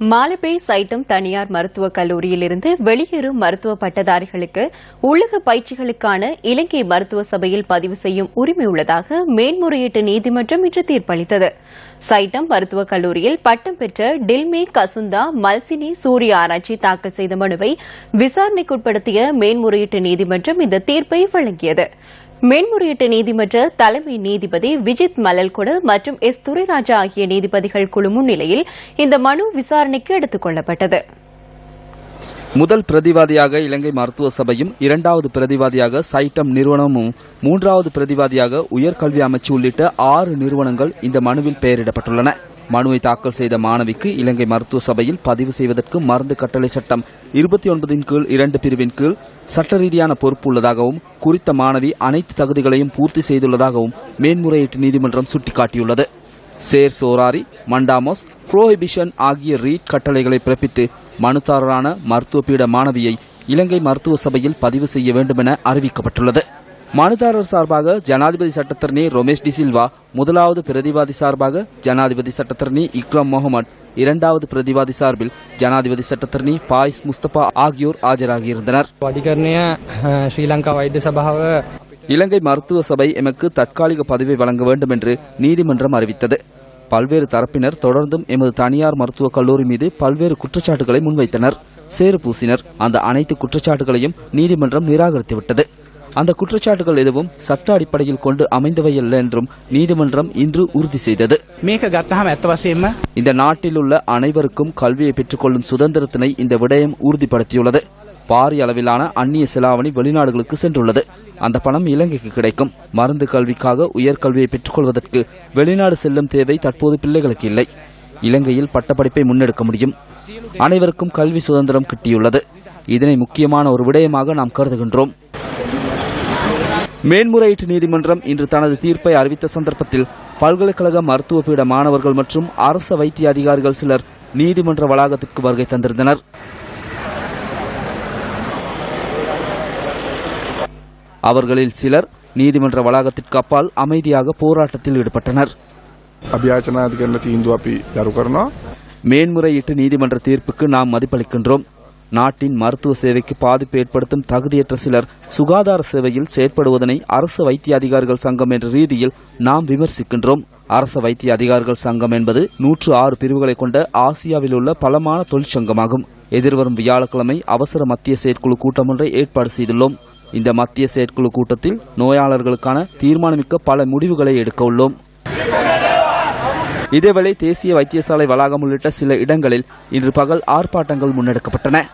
மாலபே சைட்டம் தனியார் மருத்துவக் கல்லூரியில் இருந்து வெளியேறும் மருத்துவ பட்டதாரிகளுக்கு உள்ளக பயிற்சிகளுக்கான இலங்கை மருத்துவ சபையில் பதிவு செய்யும் உரிமை உள்ளதாக மேன்முறையீட்டு நீதிமன்றம் இன்று தீர்ப்பளித்தது. சைட்டம் மருத்துவக் கல்லூரியில் பட்டம் பெற்ற டில்மே கசுந்தா மல்சினி சூரிய ஆராய்ச்சி தாக்கல் செய்த மனுவை விசாரணைக்குட்படுத்திய மேன்முறையீட்டு நீதிமன்றம் இந்த தீர்ப்பை வழங்கியது. மேன்முறையீட்டு நீதிமன்ற தலைமை நீதிபதி விஜித் மலல்கொட மற்றும் எஸ் துரைராஜா ஆகிய நீதிபதிகள் குழு முன்னிலையில் இந்த மனு விசாரணைக்கு எடுத்துக் கொள்ளப்பட்டது. முதல் பிரதிவாதியாக இலங்கை மருத்துவ சபையும் இரண்டாவது பிரதிவாதியாக சைட்டம் நிறுவனமும் மூன்றாவது பிரதிவாதியாக உயர்கல்வி அமைச்சு உள்ளிட்ட ஆறு நிறுவனங்கள் இந்த மனுவில் பெயரிடப்பட்டுள்ளன. மனுவை தாக்கல் செய்த மாணவிக்கு இலங்கை மருத்துவ சபையில் பதிவு செய்வதற்கு மருந்து கட்டளை சட்டம் இருபத்தி ஒன்பதின் கீழ் இரண்டு பிரிவின் கீழ் சட்ட ரீதியான பொறுப்பு உள்ளதாகவும் குறித்த மாணவி அனைத்து தகுதிகளையும் பூர்த்தி செய்துள்ளதாகவும் மேன்முறையீட்டு நீதிமன்றம் சுட்டிக்காட்டியுள்ளது. சேர் சோராரி மண்டாமோஸ் புரோஹிபிஷன் ஆகிய ரீட் கட்டளைகளை பிறப்பித்து மனுதாரரான மருத்துவ பீட மாணவியை இலங்கை மருத்துவ சபையில் பதிவு செய்ய வேண்டுமென அறிவிக்கப்பட்டுள்ளது. மனுதாரர் சார்பாக ஜனாதிபதி சட்டத்தரணி ரொமேஷ் டிசில்வா முதலாவது பிரதிவாதி சார்பாக ஜனாதிபதி சட்டத்தரணி இக்ரம் முகமது இரண்டாவது பிரதிவாதி சார்பில் ஜனாதிபதி சட்டத்தரணி பாயிஸ் முஸ்தபா ஆகியோர் ஆஜராகியிருந்தனர். ஸ்ரீலங்கா வைத்திய சபாவ இலங்கை மருத்துவ சபை எமக்கு தற்காலிக பதவி வழங்க வேண்டும் என்று நீதிமன்றம் அறிவித்தது. பல்வேறு தரப்பினர் தொடர்ந்தும் எமது தனியார் மருத்துவக் கல்லூரி மீது பல்வேறு குற்றச்சாட்டுகளை முன்வைத்தனர். சேறு பூசினர். அந்த அனைத்து குற்றச்சாட்டுகளையும் நீதிமன்றம் நிராகரித்துவிட்டது. அந்த குற்றச்சாட்டுகள் எதுவும் சட்ட அடிப்படையில் கொண்டு அமைந்தவையல்ல என்றும் நீதிமன்றம் இன்று உறுதி செய்தது. இந்த நாட்டில் உள்ள அனைவருக்கும் கல்வியை பெற்றுக்கொள்ளும் சுதந்திரத்தினை இந்த விடயம் உறுதிப்படுத்தியுள்ளது. பாரிய அளவிலான அந்நிய செலாவணி வெளிநாடுகளுக்கு சென்றுள்ளது. அந்த பணம் இலங்கைக்கு கிடைக்கும். மருந்து கல்விக்காக உயர்கல்வியை பெற்றுக்கொள்வதற்கு வெளிநாடு செல்லும் தேவை தற்போது பிள்ளைகளுக்கு இல்லை. இலங்கையில் பட்டப்படிப்பை முன்னெடுக்க முடியும். அனைவருக்கும் கல்வி சுதந்திரம் கிட்டியுள்ளது. இதனை முக்கியமான ஒரு விடயமாக நாம் கருதுகின்றோம். மேன்முறையீட்டு நீதிமன்றம் இன்று தனது தீர்ப்பை அறிவித்த சந்தர்ப்பத்தில் பல்கலைக்கழக மருத்துவ பீட மாணவர்கள் மற்றும் அரச வைத்திய அதிகாரிகள் சிலர் நீதிமன்ற வளாகத்துக்கு வருகை தந்திருந்தனர். அவர்களில் சிலர் நீதிமன்ற வளாகத்திற்கு அப்பால் அமைதியாக போராட்டத்தில் ஈடுபட்டனர். மேன்முறையீட்டு நீதிமன்ற தீர்ப்புக்கு நாம் மதிப்பளிக்கின்றோம். நாட்டின் மருத்துவ சேவைக்கு பாதிப்பு ஏற்படுத்தும் தகுதியற்ற சிலர் சுகாதார சேவையில் செயற்படுவதனை அரசு வைத்திய அதிகாரிகள் சங்கம் என்ற ரீதியில் நாம் விமர்சிக்கின்றோம். அரசு வைத்திய அதிகாரிகள் சங்கம் என்பது நூற்று ஆறு பிரிவுகளை கொண்ட ஆசியாவில் உள்ள பலமான தொழிற்சங்கமாகும். எதிர்வரும் வியாழக்கிழமை அவசர மத்திய செயற்குழு கூட்டம் ஒன்றை ஏற்பாடு செய்துள்ளோம். இந்த மத்திய செயற்குழு கூட்டத்தில் நோயாளர்களுக்கான தீர்மானமிக்க பல முடிவுகளை எடுக்க உள்ளோம். இதேவேளை தேசிய வைத்தியசாலை வளாகம் உள்ளிட்ட சில இடங்களில் இன்று பகல் ஆர்ப்பாட்டங்கள் முன்னெடுக்கப்பட்டன.